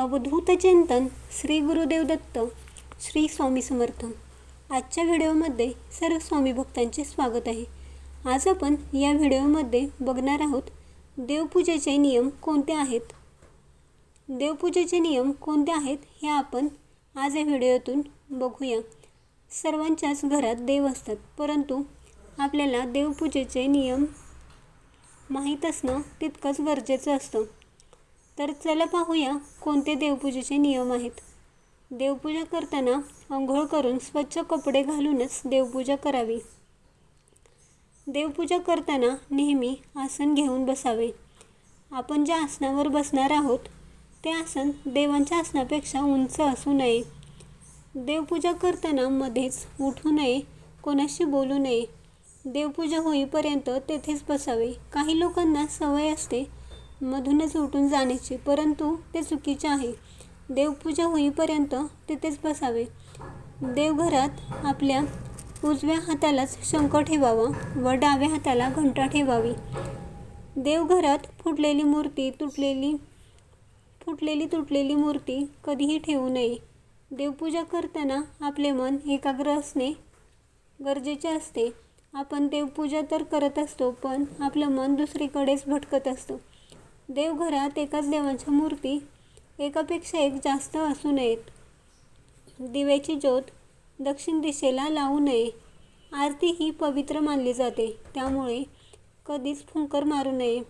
अवधूत चिंतन श्री गुरुदेव दत्त श्री स्वामी समर्थ. आजच्या व्हिडिओमध्ये सर्व स्वामी भक्तांचे स्वागत आहे. आज आपण या व्हिडिओमध्ये बघणार आहोत देवपूजेचे नियम कोणते आहेत? देवपूजेचे नियम कोणते आहेत हे आपण आज या व्हिडिओतून बघूया. सर्वांच्याच घरात देव असतात परंतु आपल्याला देवपूजेचे नियम माहीत असणं तितकंच गरजेचं असतं. तर चला पाहूया कोणते देवपूजेचे नियम आहेत. देवपूजा करताना आंघोळ करून स्वच्छ कपडे घालूनच देवपूजा करावी. देवपूजा करताना नेहमी आसन घेऊन बसावे. आपण ज्या आसनावर बसणार आहोत ते आसन देवांच्या आसनापेक्षा उंच असू नये. देवपूजा करताना मध्येच उठू नये कोणाशी बोलू नये. देवपूजा होईपर्यंत तेथेच बसावे. काही लोकांना सवय असते मधूनच उठून जाण्याचे परंतु ते चुकीचे आहे. देवपूजा होईपर्यंत तिथेच बसावे. देवघरात आपल्या उजव्या हातालाच शंख ठेवावा व डाव्या हाताला घंटा ठेवावी. देवघरात फुटलेली मूर्ती तुटलेली फुटलेली तुटलेली मूर्ती कधीही ठेवू नये. देवपूजा करताना आपले मन एकाग्र असणे गरजेचे असते. आपण देवपूजा तर करत असतो पण आपलं मन दुसरीकडेच भटकत असतं. देवघरात एकाच देवाच्या मूर्ती एकापेक्षा एक जास्त असू नयेत. दिव्याची ज्योत दक्षिण दिशेला लावू नये. आरती ही पवित्र मानली जाते. त्यामुळे कधीच फुंकर मारू नये.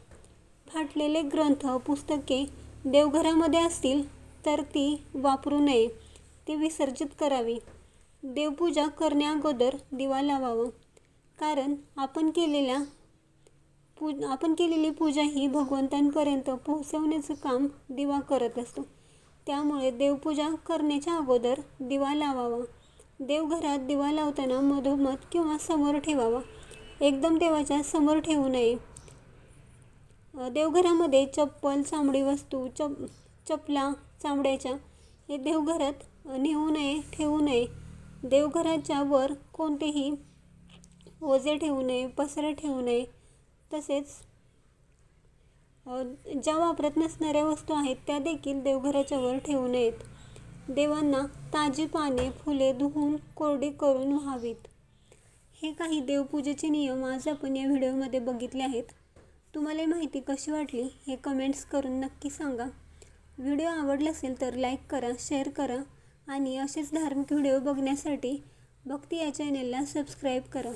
फाटलेले ग्रंथ पुस्तके देवघरामध्ये असतील तर ती वापरू नये. ती विसर्जित करावी. देवपूजा करण्याअगोदर दिवा लावावा. कारण आपण केलेल्या पू आपण केलेली पूजा ही भगवंतांपर्यंत पोहोचवण्याचं काम दिवा करत असतो. त्यामुळे देवपूजा करण्याच्या अगोदर दिवा लावावा. देवघरात दिवा लावताना मधोमध किंवा समोर ठेवावा. एकदम देवाच्या समोर ठेवू नये. देवघरामध्ये चप्पल चामडी वस्तू चप चपला चामड्याच्या हे देवघरात नेऊ नये ठेवू नये. देवघराच्या वर कोणतेही ओझे ठेवू नये पसरे ठेवू नये. तसेच ज्या वापरत नसणाऱ्या वस्तू आहेत त्या देखील देवघराच्या वर ठेवू नयेत. देवांना ताजी पाने फुले धुवून कोरडी करून व्हावीत. हे काही देवपूजेचे नियम आज आपण या व्हिडिओमध्ये बघितले आहेत. तुम्हाला माहिती कशी वाटली हे कमेंट्स करून नक्की सांगा. व्हिडिओ आवडला असेल तर लाईक करा शेअर करा आणि असेच धार्मिक व्हिडिओ बघण्यासाठी भक्ती या चॅनेलला सबस्क्राईब करा.